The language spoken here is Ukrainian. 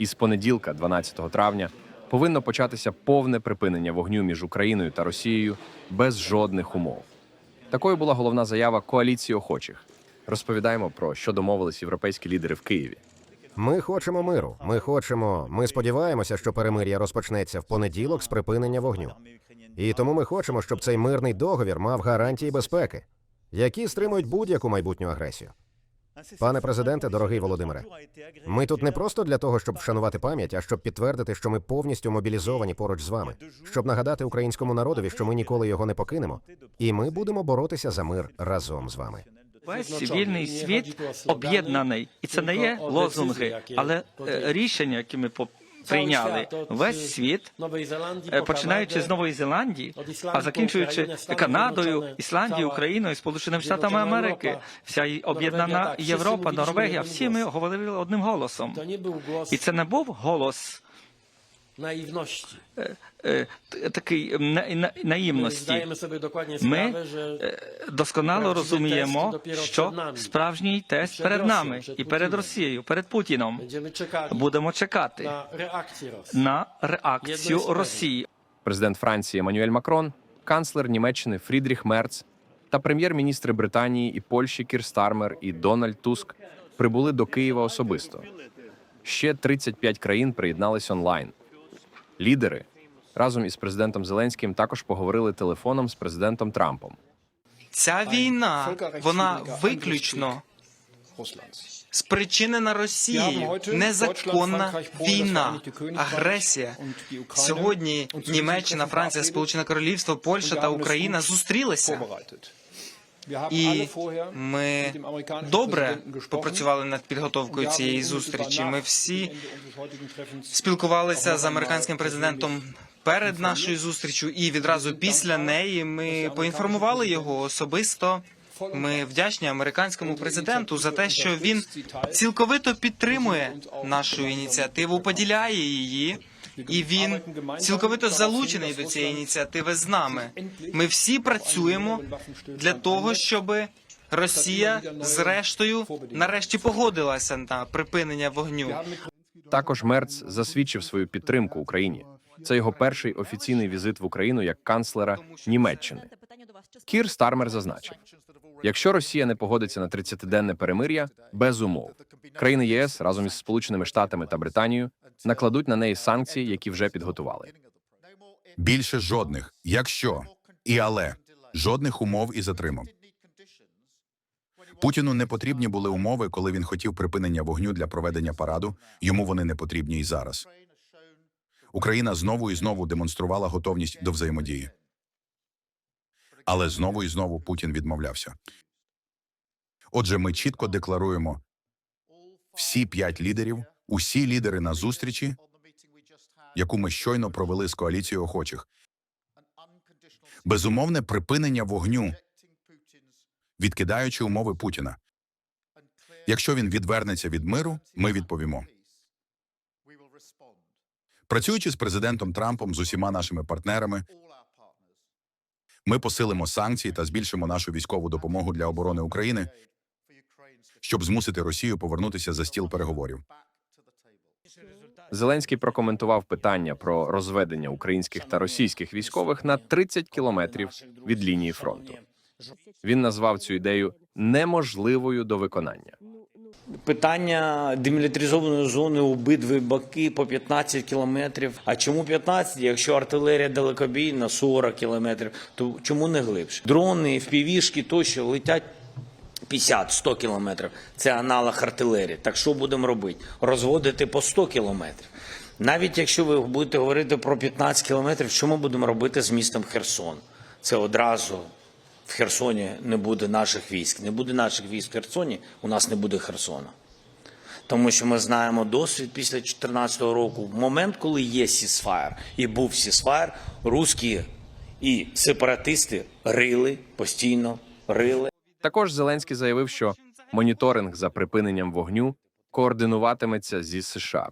І з понеділка, 12 травня, повинно початися повне припинення вогню між Україною та Росією без жодних умов. Такою була головна заява коаліції охочих. Розповідаємо про що домовились європейські лідери в Києві. Ми хочемо миру. Ми хочемо. Ми сподіваємося, що перемир'я розпочнеться в понеділок з припинення вогню. І тому ми хочемо, щоб цей мирний договір мав гарантії безпеки, які стримують будь-яку майбутню агресію. Пане президенте, дорогий Володимире, ми тут не просто для того, щоб вшанувати пам'ять, а щоб підтвердити, що ми повністю мобілізовані поруч з вами, щоб нагадати українському народові, що ми ніколи його не покинемо, і ми будемо боротися за мир разом з вами. Весь цивільний світ об'єднаний, і це не є лозунги, але е, рішення, які ми прийняли. Весь світ, е, починаючи з Нової Зеландії, а закінчуючи Канадою, Ісландією, Україною, Сполученими Штатами Америки, вся об'єднана Європа, Норвегія, всі ми говорили одним голосом. І це не був голос naiwności. т- такий на- на- наївності. zdajemy sobie dokładnie Ми досконало розуміємо, що справжній тест перед нами і перед Росією, перед Путіном. Будемо чекати na reakcję Rosji. на реакцію Росії. Президент Франції Еммануель Макрон, канцлер Німеччини Фрідріх Мерц та прем'єр-міністри Британії і Польщі Кір Стармер і Дональд Туск прибули до Києва особисто. Ще 35 країн приєднались онлайн. Лідери разом із президентом Зеленським також поговорили телефоном з президентом Трампом. Ця війна вона виключно спричинена Росією. Незаконна війна, агресія. Сьогодні Німеччина, Франція, Сполучене Королівство, Польща та Україна зустрілися. І ми добре попрацювали над підготовкою цієї зустрічі. Ми всі спілкувалися з американським президентом перед нашою зустрічю, і відразу після неї ми поінформували його особисто. Ми вдячні американському президенту за те, що він цілковито підтримує нашу ініціативу, поділяє її, і він цілковито залучений до цієї ініціативи з нами. Ми всі працюємо для того, щоб Росія, зрештою, нарешті погодилася на припинення вогню. Також Мерц засвідчив свою підтримку Україні. Це його перший офіційний візит в Україну як канцлера Німеччини. Кір Стармер зазначив: якщо Росія не погодиться на 30-денне перемир'я, без умов країни ЄС разом із Сполученими Штатами та Британією накладуть на неї санкції, які вже підготували. Більше жодних, якщо і але жодних умов і затримок. Путіну не потрібні були умови, коли він хотів припинення вогню для проведення параду. Йому вони не потрібні і зараз. Україна знову і знову демонструвала готовність до взаємодії. Але знову і знову Путін відмовлявся. Отже, ми чітко декларуємо всі п'ять лідерів, усі лідери на зустрічі, яку ми щойно провели з коаліцією охочих. Безумовне припинення вогню, відкидаючи умови Путіна. Якщо він відвернеться від миру, ми відповімо. Працюючи з президентом Трампом з усіма нашими партнерами, ми посилимо санкції та збільшимо нашу військову допомогу для оборони України, щоб змусити Росію повернутися за стіл переговорів. Зеленський прокоментував питання про розведення українських та російських військових на 30 кілометрів від лінії фронту. Він назвав цю ідею неможливою до виконання. Питання демілітаризованої зони обидві боки по 15 кілометрів. А чому 15? Якщо артилерія далекобійна 40 кілометрів, то чому не глибше? Дрони, впівішки тощо летять 50-100 кілометрів. Це аналог артилерії. Так що будемо робити? Розводити по 100 кілометрів. Навіть якщо ви будете говорити про 15 кілометрів, що ми будемо робити з містом Херсон? Це одразу в Херсоні не буде наших військ. Не буде наших військ в Херсоні, у нас не буде Херсона. Тому що ми знаємо досвід після 2014 року. В момент, коли є сісфаєр і був сісфаєр, русські і сепаратисти рили постійно рили. Також Зеленський заявив, що моніторинг за припиненням вогню координуватиметься зі США.